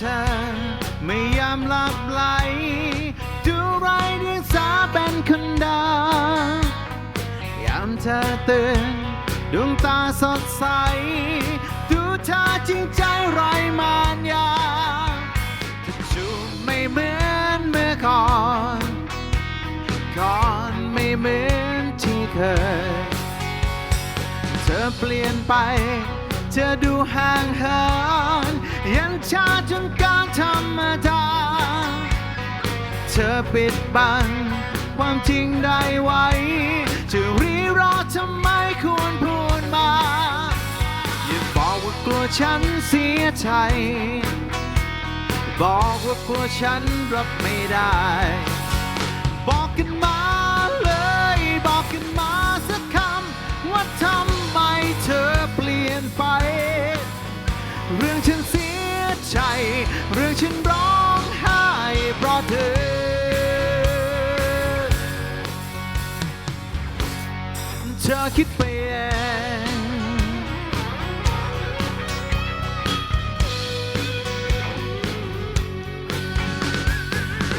ธอ ไม่ยอมหลับไหลดูไรเดียงสาเป็นคนดายามเธอตื่นดวงตาสดใส ดูเธอจริงใจไรมานยาจะจูบไม่เหมือนเมื่อก่อนก่อนไม่เหมือนที่เคย เธอเปลี่ยนไป เธอดูห่างเหินยังชาจนการธรรมดา เธอปิดบังความจริงได้ไว้ จะรีรอทำไมควรพูดมา อย่าบอกว่ากลัวฉันเสียใจ บอกว่ากลัวฉันรับไม่ได้ รื่องฉันเสียใจ เรื่องฉันร้องไห้เพราะเธอ เธอคิดไปเอง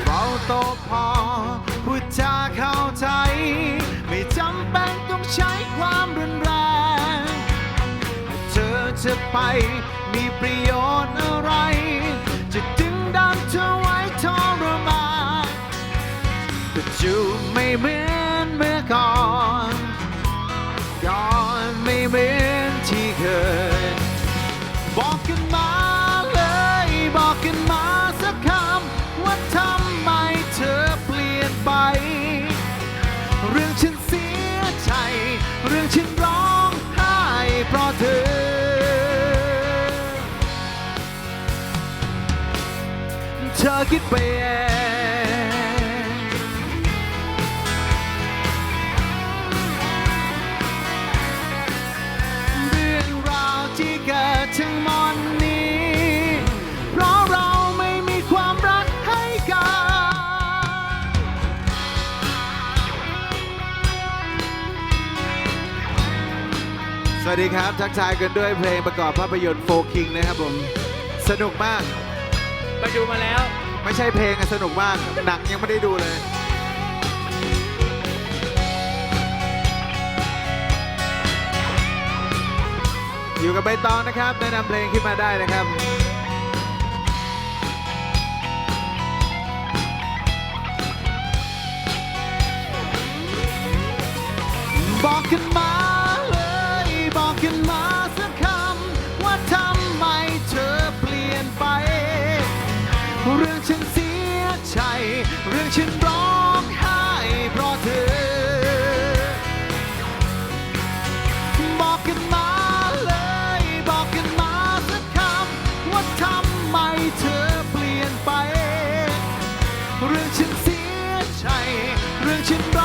เราโตพอพูดจาเข้าใจ ไม่จำเป็นต้องใช้ความรุนแรง เธอจะไป มีประโยชน์อะไร จะดึงดันเธอไว้ทรมานแต่จูบไม่เหมือนเมื่อก่อนก่อนไม่เหมือนที่เคย บอกกันมาเลย บอกกันมาสักคำว่าทำไมเธอเปลี่ยนไป เรื่องฉันเสียใจ เรื่องฉันร้องไห้เพราะเธอ เธอคิดไปเองเรื่องราวที่เกิดทั้งหมดนี้ เพราะเราไม่มีความรักให้กัน สวัสดีครับ ทักทายกันด้วยเพลงประกอบภาพยนตร์โฟคิงนะครับผม สนุกมาก ไปดูมาแล้ว ไม่ใช่เพลงอะสนุกมากหนังยังไม่ได้ดูเลย อยู่กับใบตองนะครับ แนะนำเพลงขึ้นมาได้นะครับ บอกกันมา รื่องฉันเสียใจ เรื่องฉันร้องไห้เพราะเธอ บอกกันมาเลย บอกกันมาสักคำว่าทำไมเธอเปลี่ยนไป เรื่องฉันเสียใจ เรื่องฉันร้อง